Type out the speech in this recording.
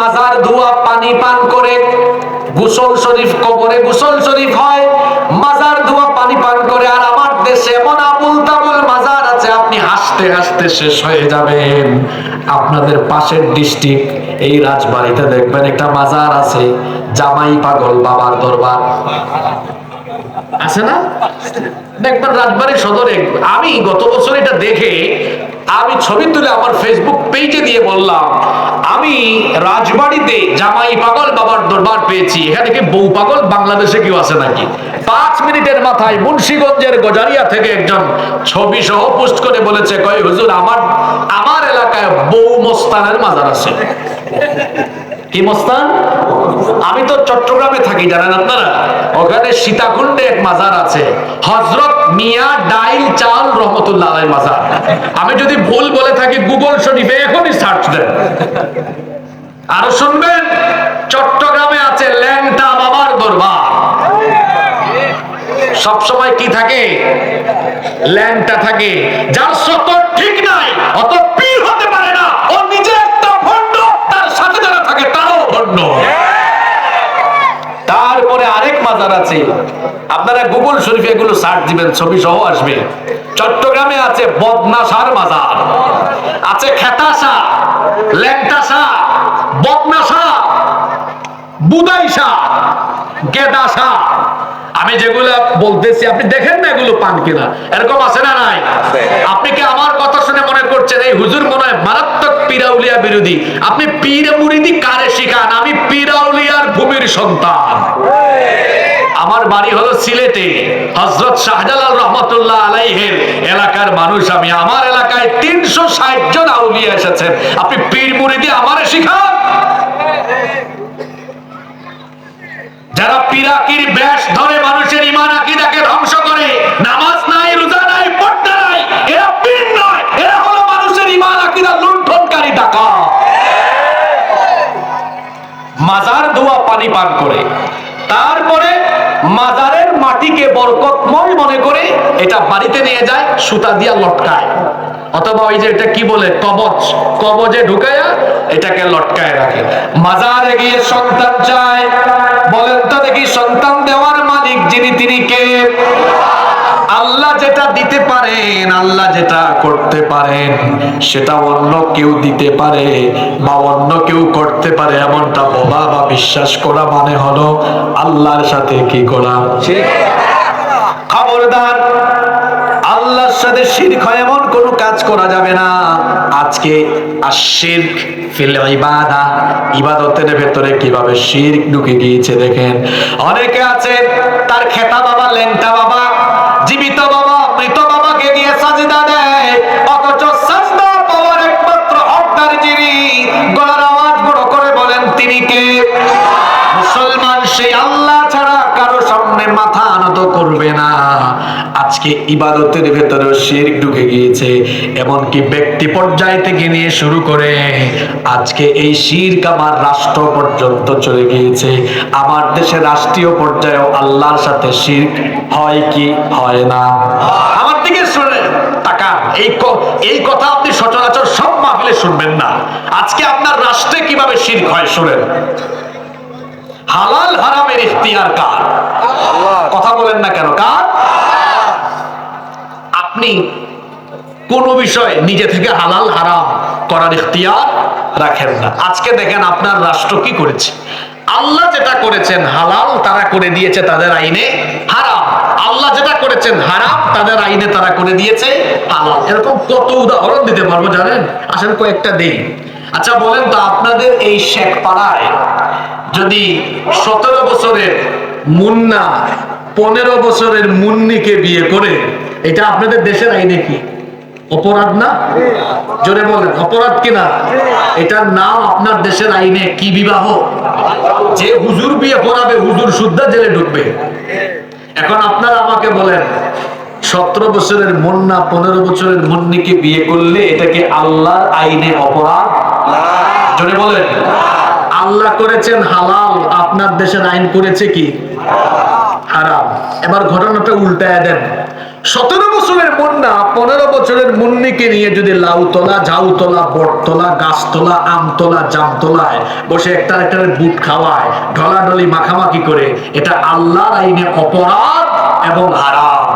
মাজার ধোয়া, পানি পান করে গোসল শরীফ কবরে গোসল শরীফ হয়, মাজার ধোয়া, পানি পান করে। আর আমার দেশে এমন আবুল তাবুল মাজার আছে, আপনি হাসতে হাসতে শেষ হয়ে যাবেন। আপনাদের পাশের ডিস্ট্রিক্ট, এই রাজবাড়িতে দেখবেন একটা মাজার আছে, জামাই পাগল বাবার দরবার। আছে না? দেখবেন রাজবাড়ির সদরে, আমি গত বছর এটা দেখে আমি ছবি তুলে আমার ফেসবুক পেজে দিয়ে বললাম, আমি রাজবাড়িতে জামাই পাগল বাবার দরবার পেয়েছি। এখানে কি বউ পাগল? বাংলাদেশে কেউ আছে নাকি? পাঁচ মিনিটের মাথায় মুন্সীগঞ্জের গজারিয়া থেকে একজন ছবি সহ পোস্ট করে বলেছে, কয় হুজুর, আমার আমার এলাকায় বউ মোস্তানের মাজার আছে। কি মস্তান? আমি তো চট্টগ্রামে থাকি, জানেন আপনারা? ওখানে সীতাকুণ্ডে এক মাজার আছে। হজরত মিয়া ডাইল চাল রহমতুল্লাহ মাজার। আমি যদি ভুল বলে থাকি, গুগল শরীফে এখনই সার্চ দেন। আরও শুনবেন? চট্টগ্রামে আছে ল্যাংটা বাবার দরবার। সব সময় কি থাকে? ল্যাংটা থাকে। যার সত ঠিক নাই, অত পীর হতে পারে না। ও নিজে একটা ভণ্ড, তার সাথে যারা থাকে, তারাও ভণ্ড। মাজার আছে। আপনারা গুগল শরীফে এগুলো সার্চ দিবেন, ছবি সহ আসবে। চট্টগ্রামে আছে বদনাসার মাজার আছে খেতাসা ল্যাংটাসা বদনাসা বুদাইসা গেদাসা আমি যেগুলো বলতেছি, আপনি দেখেন না এগুলো পান কিনা? এরকম আছে না নাই? আপনি কি আমার কথা শুনে মনে করছেন, এই হুজুর মনে হয় মারাত্মক পিরাউলিয়া বিরোধী? আপনি পীর মুরিদি কারে শিখান? আমি পিরাউলিয়ার ভূমির সন্তান। আমার বাড়ি হলো সিলেটে। হজরত শাহজালাল রহমতুল্লাহ আলাইহের এলাকার মানুষ আমি। আমার এলাকায় তিনশো ষাট জন আউলিয়া এসেছেন। আপনি পীর মুরিদি আমারে শিখান। যারা পিরাকির ব্যাস ধরে মানুষের ইমান আকিদাকে ধ্বংস করে, নামাজ নাই, রোজা নাই পড়তে নাই, এরা পীর নয়, এরা হলো মানুষের ইমান আকিদা লুণ্ঠনকারী টাকা মাজার ধোয়া পানি পান করে। তারপরে মাজারের মাটিকে বরকতময় মনে করে এটা বাড়িতে নিয়ে যায়, সুতা দিয়া লটকায়। অথবা ওই যে এটা কি বলে, কবচ। কবজে ঢুকায়া এটাকে লটকায় রাখে। মাজারে গিয়ে সন্তান চায়। বলেন তো দেখি, সন্তান দেওয়ার মালিক যিনি, তিনি কে? আল্লাহ যেটা দিতে পারেন আল্লাহ যেটা করতে পারেন সেটা অন্য কেউ দিতে পারে বা অন্য কেউ করতে পারে এমনটা বলা বা বিশ্বাস করা মানে হলো আল্লাহর সাথে কি করা খবরদার আল্লাহর সাথে শিরক হয় এমন কোনো কাজ করা যাবে না। আজকে আশিরক ফিল ইবাদা ইবাদতের ভেতরে কীভাবে শিরক ঢুকে গিয়েছে দেখেন। অনেকে আছে তার খেতা বাবা লেংটা করবে না। আজকে ইবাদতের ভেতরেও শিরক ঢুকে গিয়েছে, এমনকি ব্যক্তি পর্যায় থেকে নিয়ে শুরু করে আজকে এই শিরক আমার রাষ্ট্র পর্যন্ত চলে গিয়েছে। আমার দেশের রাষ্ট্রীয় পর্যায়েও আল্লাহর সাথে শিরক হয় কি হয় না? আমার দিকে শুনে তাকান। এই এই কথা আপনি সচরাচর সব মাহফিলে শুনবেন না। আজকে আপনার রাষ্ট্রে কীভাবে শিরক হয় শুনেন। হালাল হারামের ইখতিয়ার কার? বলেন না কেন? কার? আপনি কোন বিষয় নিজে থেকে হালাল, হারাম করার ইখতিয়ার রাখেন না। আজকে দেখেন আপনার রাষ্ট্র কি করেছে। আল্লাহ যেটা করেছেন হালাল, তারা করে দিয়েছে তাদের আইনে হারাম। আল্লাহ যেটা করেছেন হারাম, তাদের আইনে তারা করে দিয়েছে হালাল। এরকম কত উদাহরণ দিতে পারব জানেন? আসেন কয়েকটা দিন আচ্ছা বলেন তো আপনাদের এই শেখ পাড়ায় যদি সতেরো বছরের মুন্না পনেরো বছরের মুন্নিকে বিয়ে করে, এটা আপনাদের দেশের আইনে কি অপরাধ না? জোরে বলেন, অপরাধ কিনা এটার নাম আপনার দেশের আইনে কি বিবাহ? যে হুজুর বিয়ে করাবে হুজুর শুদ্ধা জেলে ঢুকবে। এখন আপনারা আমাকে বলেন, সতেরো বছরের মুন্না, পনেরো বছরের মুন্নিকে বিয়ে করলে এটাকে আল্লাহর আইনে অপরাধ? জোরে বলেন। আল্লাহ করেছেন হালাল, আপনার দেশের আইন করেছে কি? হারাম। এবার ঘটনাটা উল্টায় দেন। সতেরো বছরের মুন্না, পনেরো বছরের মুন্নিকে নিয়ে যদি লাউতলা, ঝাউতলা ঝাউ তোলা বটতলা, গাছতলা, আমতলা, জামতলায় বসে একটা একটা বুট খাওয়ায়, ঢলাঢলি মাখামাখি করে, এটা আল্লাহর আইনে অপরাধ এবং হারাম।